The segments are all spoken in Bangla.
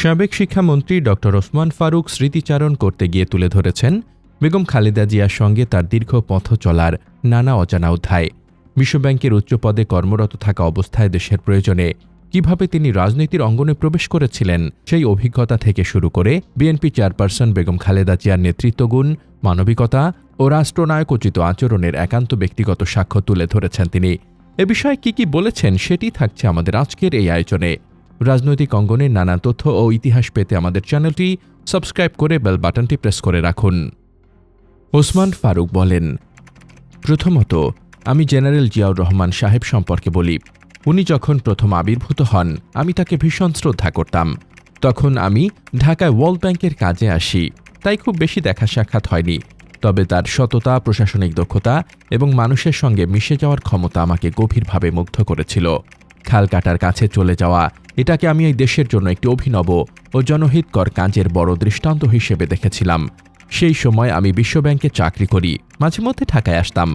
সাবেক শিক্ষামন্ত্রী ড. ওসমান ফারুক স্মৃতিচারণ করতে গিয়ে তুলে ধরেছেন বেগম খালেদা জিয়ার সঙ্গে তার দীর্ঘ পথ চলার নানা অজানা অধ্যায়। বিশ্বব্যাংকের উচ্চ পদে কর্মরত থাকা অবস্থায় দেশের প্রয়োজনে কীভাবে তিনি রাজনীতির অঙ্গনে প্রবেশ করেছিলেন সেই অভিজ্ঞতা থেকে শুরু করে বিএনপি চেয়ারপারসন বেগম খালেদা জিয়ার নেতৃত্বগুণ, মানবিকতা ও রাষ্ট্রনায়কোচিত আচরণের একান্ত ব্যক্তিগত সাক্ষ্য তুলে ধরেছেন তিনি। এ বিষয়ে কি কি বলেছেন সেটি থাকছে আমাদের আজকের এই আয়োজনে। রাজনৈতিক অঙ্গনের নানা তথ্য ও ইতিহাস পেতে আমাদের চ্যানেলটি সাবস্ক্রাইব করে বেল বাটনটি প্রেস করে রাখুন। ওসমান ফারুক বলেন, প্রথমত, আমি জেনারেল জিয়াউর রহমান সাহেব সম্পর্কে বলি। উনি যখন প্রথম আবির্ভূত হন, আমি তাকে ভীষণ শ্রদ্ধা করতাম। তখন আমি ঢাকায় ওয়ার্ল্ড ব্যাংকের কাজে আসি, তাই খুব বেশি দেখা সাক্ষাৎ হয়নি। তবে তার সততা, প্রশাসনিক দক্ষতা এবং মানুষের সঙ্গে মিশে যাওয়ার ক্ষমতা আমাকে গভীরভাবে মুগ্ধ করেছিল। খাল কাটার কাছে চলে যাওয়া এটাকে আমি এই দেশের জন্য একটি অভিনব ও জনহিতকর কাজের বড় দৃষ্টান্ত হিসেবে দেখেছিলাম। সেই সময় আমি বিশ্বব্যাংকে চাকরি করি, মাঝে মধ্যে ঢাকায় আসতাম।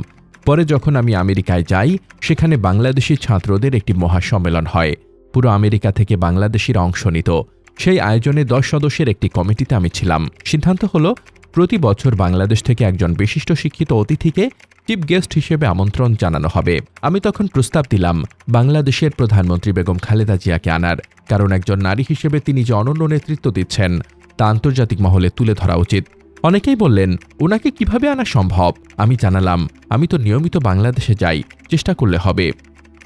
পরে যখন আমি আমেরিকায় যাই, সেখানে বাংলাদেশি ছাত্রদের একটি মহাসম্মেলন হয়। পুরো আমেরিকা থেকে বাংলাদেশিরা অংশ নিত। সেই আয়োজনে দশ সদস্যের একটি কমিটিতে আমি ছিলাম। সিদ্ধান্ত হলো, প্রতি বছর বাংলাদেশ থেকে একজন বিশিষ্ট শিক্ষিত অতিথিকে চিফ গেস্ট হিসেবে আমন্ত্রণ জানানো হবে। আমি তখন প্রস্তাব দিলাম, বাংলাদেশের প্রধানমন্ত্রী বেগম খালেদা জিয়াকে আনার। কারণ একজন নারী হিসেবে তিনি যে অনন্য নেতৃত্ব দিচ্ছেন, তা আন্তর্জাতিক মহলে তুলে ধরা উচিত। অনেকেই বললেন, ওনাকে কীভাবে আনা সম্ভব? আমি জানালাম, আমি তো নিয়মিত বাংলাদেশে যাই, চেষ্টা করলে হবে।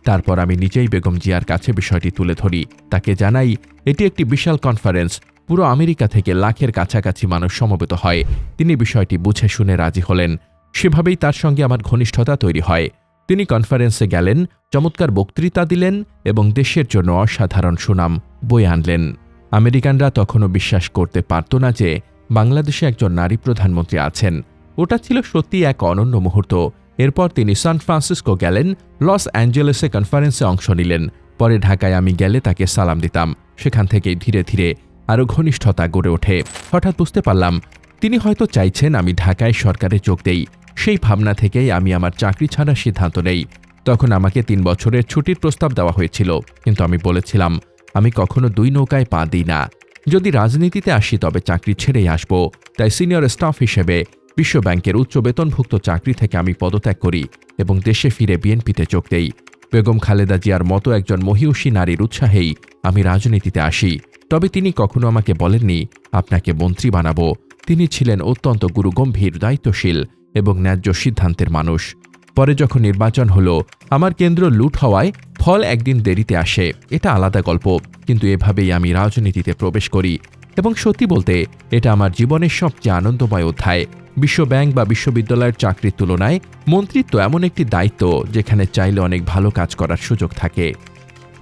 তারপর আমি নিজেই বেগম জিয়ার কাছে বিষয়টি তুলে ধরি। তাকে জানাই, এটি একটি বিশাল কনফারেন্স। পুরো আমেরিকা থেকে লাখের কাছাকাছি মানুষ সমবেত হয়। তিনি বিষয়টি বুঝে শুনে রাজি হলেন। সেভাবেই তার সঙ্গে আমার ঘনিষ্ঠতা তৈরি হয়। তিনি কনফারেন্সে গেলেন, চমৎকার বক্তৃতা দিলেন এবং দেশের জন্য অসাধারণ সুনাম বয়ে আনলেন। আমেরিকানরা তখনও বিশ্বাস করতে পারত না যে বাংলাদেশে একজন নারী প্রধানমন্ত্রী আছেন। ওটা ছিল সত্যি এক অনন্য মুহূর্ত। এরপর তিনি সান ফ্রান্সিসকো গেলেন, লস অ্যাঞ্জেলেসে কনফারেন্সে অংশ নিলেন। পরে ঢাকায় আমি গেলে তাকে সালাম দিতাম। সেখান থেকেই ধীরে ধীরে আরও ঘনিষ্ঠতা গড়ে ওঠে। হঠাৎ বুঝতে পারলাম, তিনি হয়তো চাইছেন আমি ঢাকায় সরকারে যোগ দেই। সেই ভাবনা থেকেই আমি আমার চাকরি ছাড়ার সিদ্ধান্ত নেই। তখন আমাকে তিন বছরের ছুটির প্রস্তাব দেওয়া হয়েছিল, কিন্তু আমি বলেছিলাম, আমি কখনো দুই নৌকায় পা দিই না। যদি রাজনীতিতে আসি তবে চাকরি ছেড়েই আসব। তাই সিনিয়র স্টাফ হিসেবে বিশ্ব ব্যাংকের উচ্চ বেতনভুক্ত চাকরি থেকে আমি পদত্যাগ করি এবং দেশে ফিরে বিএনপিতে যোগ দেই। বেগম খালেদা জিয়ার মতো একজন মহিষী নারীর উৎসাহেই আমি রাজনীতিতে আসি। তবে তিনি কখনো আমাকে বলেননি, আপনাকে মন্ত্রী বানাবো। তিনি ছিলেন অত্যন্ত গুরুগম্ভীর, দায়িত্বশীল এবং ন্যায্য সিদ্ধান্তের মানুষ। পরে যখন নির্বাচন হলো, আমার কেন্দ্র লুট হওয়ায় ফল একদিন দেরিতে আসে, এটা আলাদা গল্প। কিন্তু এভাবেই আমি রাজনীতিতে প্রবেশ করি এবং সত্যি বলতে, এটা আমার জীবনের সবচেয়ে আনন্দময় অধ্যায়। বিশ্ব ব্যাংক বা বিশ্ববিদ্যালয়ের চাকরির তুলনায় মন্ত্রিত্ব এমন একটি দায়িত্ব যেখানে চাইলে অনেক ভালো কাজ করার সুযোগ থাকে।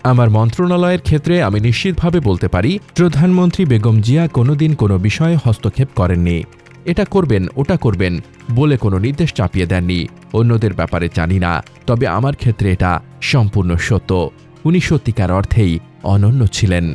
আমার মন্ত্রণালয়ের ক্ষেত্রে আমি নিশ্চিতভাবে বলতে পারি, প্রধানমন্ত্রী বেগম জিয়া কোনোদিন কোনো বিষয়ে হস্তক্ষেপ করেননি। এটা করবেন, ওটা করবেন বলে কোনো নির্দেশ চাপিয়ে দেননি। অন্যদের ব্যাপারে জানি না, তবে আমার ক্ষেত্রে এটা সম্পূর্ণ সত্য। উনি সত্যিকার অর্থেই অনন্য ছিলেন।